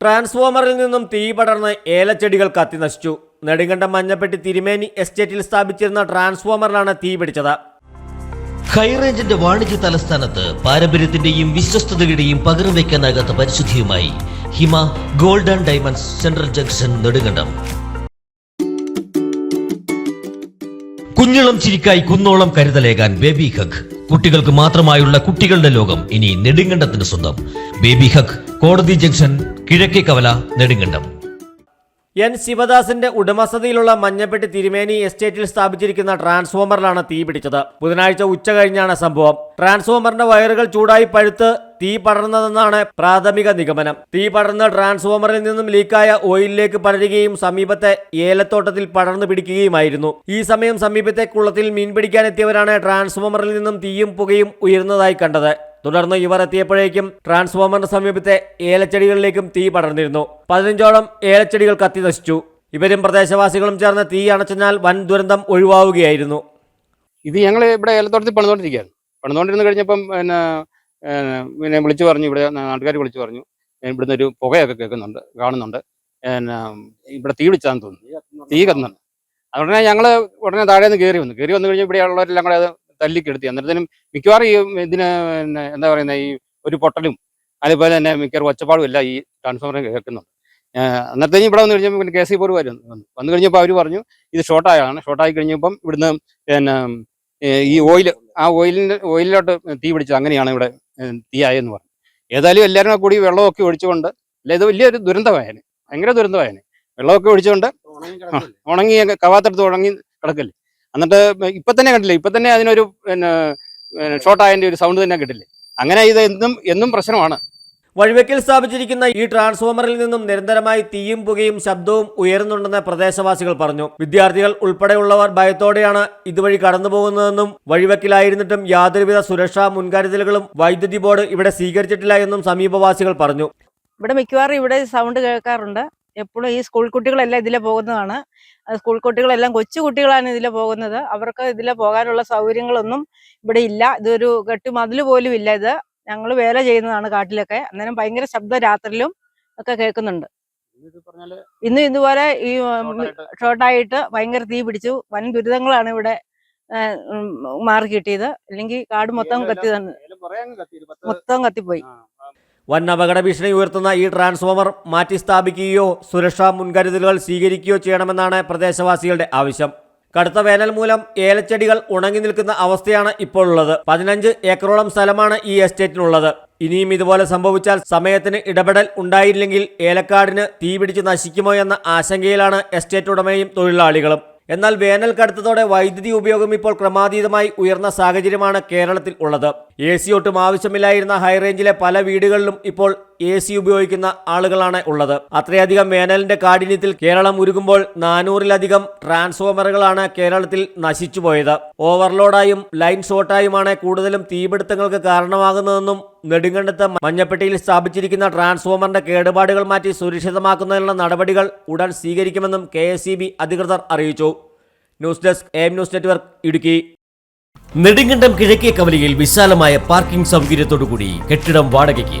ട്രാൻസ്ഫോമറിൽ നിന്നും തീ പടർന്ന് ഏലച്ചെടികൾ കത്തിനശിച്ചു നെടുങ്കണ്ടം മഞ്ഞപ്പെട്ടി തിരുമേനി എസ്റ്റേറ്റിൽ സ്ഥാപിച്ചിരുന്ന ട്രാൻസ്ഫോമറിലാണ് തീ പിടിച്ചത്. ഹൈറേഞ്ചിന്റെ വാണിജ്യ തലസ്ഥാനത്ത് പാരമ്പര്യത്തിന്റെയും വിശ്വസ്തതയുടെയും പകരം വയ്ക്കാനാകാത്ത പരിശുദ്ധിയുമായി Hima golden diamonds central junction Nedumkandam. കുഞ്ഞിളം ചിരിക്കായി കുന്നോളം കരുതലേകാൻ ബേബി ഹഗ്. കുട്ടികൾക്ക് മാത്രമായുള്ള കുട്ടികളുടെ ലോകം ഇനി നെടുങ്കണ്ടത്തിന് സ്വന്തം. ബേബി ഹഗ് കോടതി ജംഗ്ഷൻ കിഴക്കേ കവല നെടുങ്കണ്ടം. എൻ ശിവദാസിന്റെ ഉടമസ്ഥതയിലുള്ള മഞ്ഞപ്പെട്ടി തിരുമേനി എസ്റ്റേറ്റിൽ സ്ഥാപിച്ചിരിക്കുന്ന ട്രാൻസ്ഫോമറിലാണ് തീ പിടിച്ചത്. ബുധനാഴ്ച ഉച്ച കഴിഞ്ഞാണ് സംഭവം. ട്രാൻസ്ഫോമറിന്റെ വയറുകൾ ചൂടായി പഴുത്ത് തീ പടർന്നതെന്നാണ് പ്രാഥമിക നിഗമനം. തീ പടർന്ന് ട്രാൻസ്ഫോമറിൽ നിന്നും ലീക്കായ ഓയിലിലേക്ക് പടരുകയും സമീപത്തെ ഏലത്തോട്ടത്തിൽ പടർന്നു പിടിക്കുകയുമായിരുന്നു. ഈ സമയം സമീപത്തെ കുളത്തിൽ മീൻ പിടിക്കാനെത്തിയവരാണ് ട്രാൻസ്ഫോമറിൽ നിന്നും തീയും പുകയും ഉയരുന്നതായി കണ്ടത്. തുടർന്ന് ഇവർ എത്തിയപ്പോഴേക്കും ട്രാൻസ്ഫോമറിന് സമീപത്തെ ഏലച്ചെടികളിലേക്കും തീ പടർന്നിരുന്നു. പതിനഞ്ചോളം ഏലച്ചെടികൾ കത്തി നശിച്ചു. ഇവരും പ്രദേശവാസികളും ചേർന്ന് തീ അണച്ചതിനാൽ വൻ ദുരന്തം ഒഴിവാവുകയായിരുന്നു. ഇത് ഞങ്ങൾ ഇവിടെ ഏലത്തോട്ടത്തിൽ പണിതുകൊണ്ടിരിക്കുകയാണ് പണിതുകൊണ്ടിരുന്ന് കഴിഞ്ഞപ്പം പിന്നെ പിന്നെ വിളിച്ചു പറഞ്ഞു ഇവിടെ നാട്ടുകാർ വിളിച്ചു പറഞ്ഞു. ഇവിടുന്ന് ഒരു പുകയൊക്കെ കേൾക്കുന്നുണ്ട് കാണുന്നുണ്ട്. പിന്നെ ഇവിടെ തീ പിടിച്ചാന്ന് തോന്നുന്നു. തീ കത്തുന്നുണ്ട്. അതുകൊണ്ട് ഞങ്ങൾ ഉടനെ താഴെ നിന്ന് കയറി വന്നു. കയറി വന്നു കഴിഞ്ഞാൽ ഇവിടെയുള്ളവരെല്ലാം കൂടെ അത് തല്ലിക്കെടുത്തി. അന്നേരത്തിനും മിക്കവാറും ഈ ഇതിന് പിന്നെ എന്താ പറയുന്ന ഈ ഒരു പൊട്ടലും അതുപോലെ തന്നെ മിക്കവാറും ഒച്ചപ്പാടും എല്ലാം ഈ ട്രാൻസ്ഫോമറിന് കേൾക്കുന്നുണ്ട്. ഏഹ് അന്നേരത്തേക്കും ഇവിടെ വന്നു കഴിഞ്ഞപ്പോൾ പിന്നെ കെ സി പോലും വരും വന്നു. വന്നു കഴിഞ്ഞപ്പോൾ അവർ പറഞ്ഞു ഇത് ഷോർട്ടായാണ് ഷോർട്ടായി കഴിഞ്ഞപ്പം ഇവിടുന്ന് പിന്നെ ഈ ഓയിൽ ആ ഓയിലിന്റെ ഓയിലിലോട്ട് തീ പിടിച്ചത് അങ്ങനെയാണ് ഇവിടെ തീ തീയായെന്ന് പറഞ്ഞു. ഏതായാലും എല്ലാവരും കൂടി വെള്ളമൊക്കെ ഒഴിച്ചുകൊണ്ട് അല്ല ഇത് വലിയൊരു ദുരന്തമായേനെ. ഭയങ്കര ദുരന്തമായേനെ. വെള്ളമൊക്കെ ഒഴിച്ചുകൊണ്ട് ഉണങ്ങി കവാത്തെടുത്ത് ഉണങ്ങി കിടക്കല്ലേ? എന്നിട്ട് ഇപ്പൊ തന്നെ കണ്ടില്ലേ? ഇപ്പൊ തന്നെ അതിനൊരു പിന്നെ ഷോർട്ടായതിന്റെ ഒരു സൗണ്ട് തന്നെ കിട്ടില്ലേ? അങ്ങനെ ഇത് എന്നും എന്നും പ്രശ്നമാണ്. വഴിവെക്കിൽ സ്ഥാപിച്ചിരിക്കുന്ന ഈ ട്രാൻസ്ഫോമറിൽ നിന്നും നിരന്തരമായി തീയും പുകയും ശബ്ദവും ഉയരുന്നുണ്ടെന്ന് പ്രദേശവാസികൾ പറഞ്ഞു. വിദ്യാർത്ഥികൾ ഉൾപ്പെടെയുള്ളവർ ഭയത്തോടെയാണ് ഇതുവഴി കടന്നുപോകുന്നതെന്നും വഴിവെക്കിലായിരുന്നിട്ടും യാതൊരുവിധ സുരക്ഷാ മുൻകരുതലുകളും വൈദ്യുതി ബോർഡ് ഇവിടെ സ്വീകരിച്ചിട്ടില്ല എന്നും സമീപവാസികൾ പറഞ്ഞു. ഇവിടെ മിക്കവാറും ഇവിടെ സൗണ്ട് കേൾക്കാറുണ്ട്. എപ്പോഴും ഈ സ്കൂൾ കുട്ടികളെല്ലാം ഇതിലെ പോകുന്നതാണ്. സ്കൂൾ കുട്ടികളെല്ലാം കൊച്ചു കുട്ടികളാണ് ഇതിലെ പോകുന്നത്. അവർക്ക് ഇതിലെ പോകാനുള്ള സൗകര്യങ്ങളൊന്നും ഇവിടെ ഇല്ല. ഇതൊരു കെട്ടുമതിൽ പോലും ഇല്ല ഇത്. ഞങ്ങൾ വേല ചെയ്യുന്നതാണ് കാട്ടിലൊക്കെ. അന്നേരം ഭയങ്കര ശബ്ദം രാത്രിയിലും ഒക്കെ കേൾക്കുന്നുണ്ട്. ഇന്ന് ഇതുപോലെ ഈ ഷോർട്ടായിട്ട് ഭയങ്കര തീ പിടിച്ചു. വൻ ദുരിതങ്ങളാണ് ഇവിടെ മാറി കിട്ടിയത്. അല്ലെങ്കിൽ കാട് മൊത്തം കത്തി തന്നെ മൊത്തം കത്തിപ്പോയി. വൻ അപകട ഭീഷണി ഉയർത്തുന്ന ഈ ട്രാൻസ്ഫോമർ മാറ്റി സ്ഥാപിക്കുകയോ സുരക്ഷാ മുൻകരുതലുകൾ സ്വീകരിക്കുകയോ ചെയ്യണമെന്നാണ് പ്രദേശവാസികളുടെ ആവശ്യം. കടുത്ത വേനൽ മൂലം ഏലച്ചെടികൾ ഉണങ്ങി നിൽക്കുന്ന അവസ്ഥയാണ് ഇപ്പോൾ ഉള്ളത്. പതിനഞ്ച് ഏക്കറോളം സ്ഥലമാണ് ഈ എസ്റ്റേറ്റിനുള്ളത്. ഇനിയും ഇതുപോലെ സംഭവിച്ചാൽ സമയത്തിന് ഇടപെടൽ ഉണ്ടായില്ലെങ്കിൽ ഏലക്കാടിന് തീപിടിച്ച് നശിക്കുമോ എന്ന ആശങ്കയിലാണ് എസ്റ്റേറ്റ് ഉടമയും തൊഴിലാളികളും. എന്നാൽ വേനൽ കടുത്തതോടെ വൈദ്യുതി ഉപയോഗം ഇപ്പോൾ ക്രമാതീതമായി ഉയർന്ന സാഹചര്യമാണ് കേരളത്തിൽ ഉള്ളത്. എ സി ഒട്ടും ആവശ്യമില്ലായിരുന്ന ഹൈറേഞ്ചിലെ പല വീടുകളിലും ഇപ്പോൾ എ സി ഉപയോഗിക്കുന്ന ആളുകളാണ് ഉള്ളത്. അത്രയധികം വേനലിന്റെ കാഠിന്യത്തിൽ കേരളം ഉരുകുമ്പോൾ നാനൂറിലധികം ട്രാൻസ്ഫോമറുകളാണ് കേരളത്തിൽ നശിച്ചുപോയത് ഓവർലോഡായും ലൈൻ ഷോട്ടായുമാണ് കൂടുതലും തീപിടുത്തങ്ങൾക്ക് കാരണമാകുന്നതെന്നും നെടുങ്കണ്ടത്ത് മഞ്ഞപ്പെട്ടിയിൽ സ്ഥാപിച്ചിരിക്കുന്ന ട്രാൻസ്ഫോമറിന്റെ കേടുപാടുകൾ മാറ്റി സുരക്ഷിതമാക്കുന്നതിനുള്ള നടപടികൾ ഉടൻ സ്വീകരിക്കുമെന്നും കെ അധികൃതർ അറിയിച്ചു. News desk M news network Idukki. Nedumkandam കിഴക്കേ കവലയിൽ വിശാലമായ പാർക്കിംഗ് സൗകര്യത്തോടുകൂടി കെട്ടിടം വാടകയ്ക്ക്.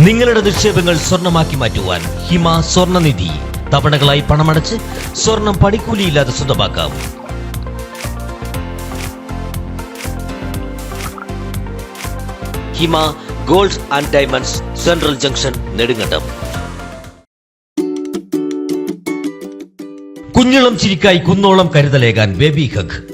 നിങ്ങളുടെ നിക്ഷേപങ്ങൾ സ്വർണമാക്കി മാറ്റുവാൻ ഹിമ സ്വർണനിധി. തവണകളായി പണമടച്ച് സ്വർണം പണിക്കൂലിയില്ലാതെ സ്വന്തമാക്കാം. Hima gold and diamonds central junction Nedumkandam. കുഞ്ഞിളം ചിരിക്കായി കുന്നോളം കരുതലേകാൻ ബേബി ഹഗ്.